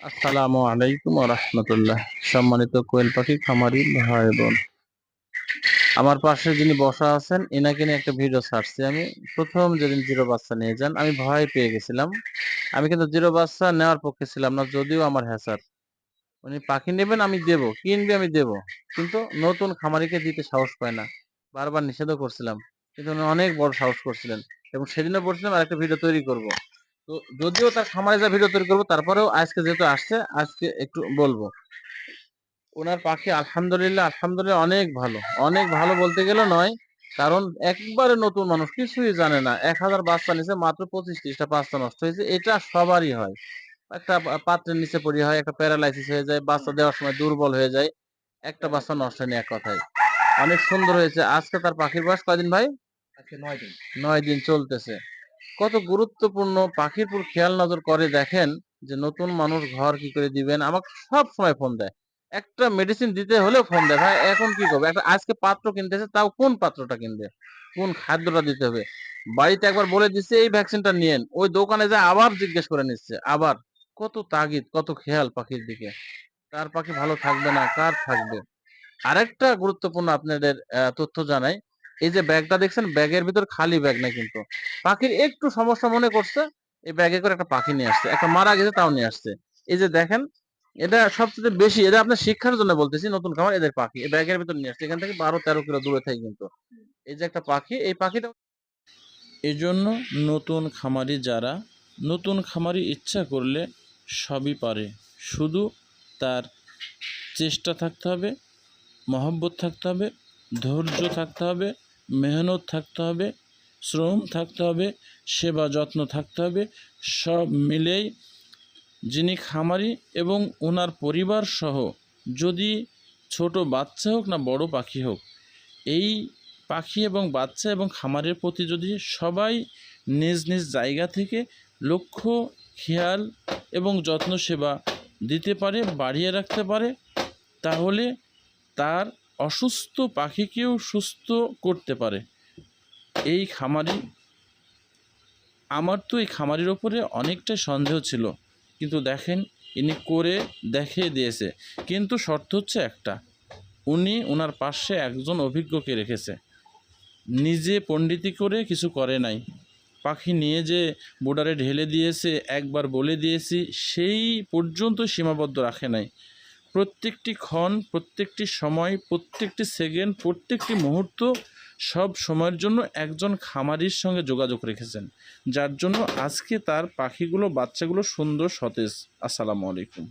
আসসালামু আলাইকুম রহমতুল্লাহ। সম্মানিত কোয়েল পাখি, খামারি ভাই বোন আমার পাশে যিনি বসা আছেন এনাকে নিয়ে একটা ভিডিও ছাড়ছি আমি। প্রথম যেদিন জিরো বাচ্চা নিয়ে যান, আমি ভয় পেয়ে গেছিলাম। আমি কিন্তু জিরো বাচ্চা নেওয়ার পক্ষে ছিলাম না, যদিও আমার হ্যাসার উনি পাখি নেবেন, আমি দেব। কিনবে আমি দেব। কিন্তু নতুন খামারিকে দিতে সাহস পায় না। বারবার নিষেধও করছিলাম। কিন্তু উনি অনেক বড় সাহস করছিলেন। এবং সেদিনও বলছিলাম আর একটা ভিডিও তৈরি করব। তো যদিও তার খামারে যা ভিডিও তৈরি করব তারপরেও আজকে যেহেতু আসছে আজকে একটু বলব। ওনার পাখি আলহামদুলিল্লাহ আলহামদুলিল্লাহ অনেক ভালো। অনেক ভালো বলতে গেলে নয় কারণ একবারে নতুন মানুষ কিছুই জানে না। এক হাজার বাচ্চা নিচে মাত্র পঁচিশ ত্রিশটা বাচ্চা নষ্ট হয়েছে এটা সবারই হয়। একটা পাত্রের নিচে পড়ি হয় একটা প্যারালাইসিস হয়ে যায় বাচ্চা দেওয়ার সময় দুর্বল হয়ে যায় একটা বাচ্চা নষ্ট হয়নি এক কথায়। অনেক সুন্দর হয়েছে। আজকে তার পাখির বয়স কয়দিন ভাই? নয় দিন। নয় দিন চলতেছে। কত গুরুত্বপূর্ণ পাখির উপর খেয়াল নজর করে দেখেন যে নতুন মানুষ ঘর কি করে দিবেন? আমাকে সব সময় ফোন দেয়। একটা মেডিসিন দিতে হলেও ফোন দেয়, ভাই, এখন কি করবে? একটা আজকে পাত্র কিনতেছে তাও কোন পাত্রটা কিনবে? কোন খাদ্যটা দিতে হবে? বাড়িতে একবার বলে দিচ্ছে এই ভ্যাকসিনটা নিয়েন। ওই দোকানে যায় আবার জিজ্ঞেস করে নিচ্ছে, আবার। কত তাগিদ, কত খেয়াল পাখির দিকে। কার পাখি ভালো থাকবে না, কার থাকবে? আরেকটা গুরুত্বপূর্ণ আপনাদের তথ্য জানাই এই যে ব্যাগটা দেখছেন, ব্যাগের ভিতর খালি ব্যাগ নাই কিন্তু। পাখির একটু সমস্যা মনে করছে, এই ব্যাগে করে একটা পাখি নিয়ে আসছে, একটা মারা গেছে তাও নিয়ে আসছে। এই যে দেখেন, এটা সবচেয়ে বেশি, এটা আপনার শিক্ষার জন্য বলতেছি, নতুন খামার, এদের পাখি, এই ব্যাগের ভিতর নিয়ে আসছে। এখান থেকে বারো তেরো কিলো দূরে থাকে কিন্তু। এই যে একটা পাখি, এই পাখিটা এজন্য নতুন খামারি যারা, নতুন খামারি ইচ্ছা করলে সবই পারে। শুধু তার চেষ্টা থাকতে হবে, মহব্বত থাকতে হবে, ধৈর্য থাকতে হবে মেহনত থাকতে হবে, শ্রম থাকতে হবে, সেবা যত্ন থাকতে হবে, সব মিলেই যিনি খামারি এবং ওনার পরিবার সহ যদি ছোট বাচ্চা হোক না, বড় পাখি হোক, এই পাখি এবং বাচ্চা এবং খামারের প্রতি যদি সবাই নিজ নিজ জায়গা থেকে লক্ষ্য, খেয়াল এবং যত্ন সেবা দিতে পারে, বাড়িয়ে রাখতে পারে, তাহলে তার অসুস্থ পাখিকেও সুস্থ করতে পারে। এই খামারি, আমার তো এই খামারির ওপরে অনেকটাই সন্দেহ ছিল। কিন্তু দেখেন, ইনি করে দেখিয়ে দিয়েছে। কিন্তু শর্ত হচ্ছে একটা। উনি ওনার পাশে একজন অভিজ্ঞকে রেখেছে। নিজে পণ্ডিতি করে কিছু করে নাই। পাখি নিয়ে যে বোর্ডারে ঢেলে দিয়েছে, একবার বলে দিয়েছি, সেই পর্যন্ত সীমাবদ্ধ রাখে নাই। প্রত্যেকটি ক্ষণ, প্রত্যেকটি সময়, প্রত্যেকটি সেকেন্ড, প্রত্যেকটি মুহূর্ত সব সময়ের জন্য একজন খামারির সঙ্গে যোগাযোগ রেখেছেন, যার জন্য আজকে তার পাখিগুলো, বাচ্চাগুলো সুন্দর সতেজ। আসসালামু আলাইকুম।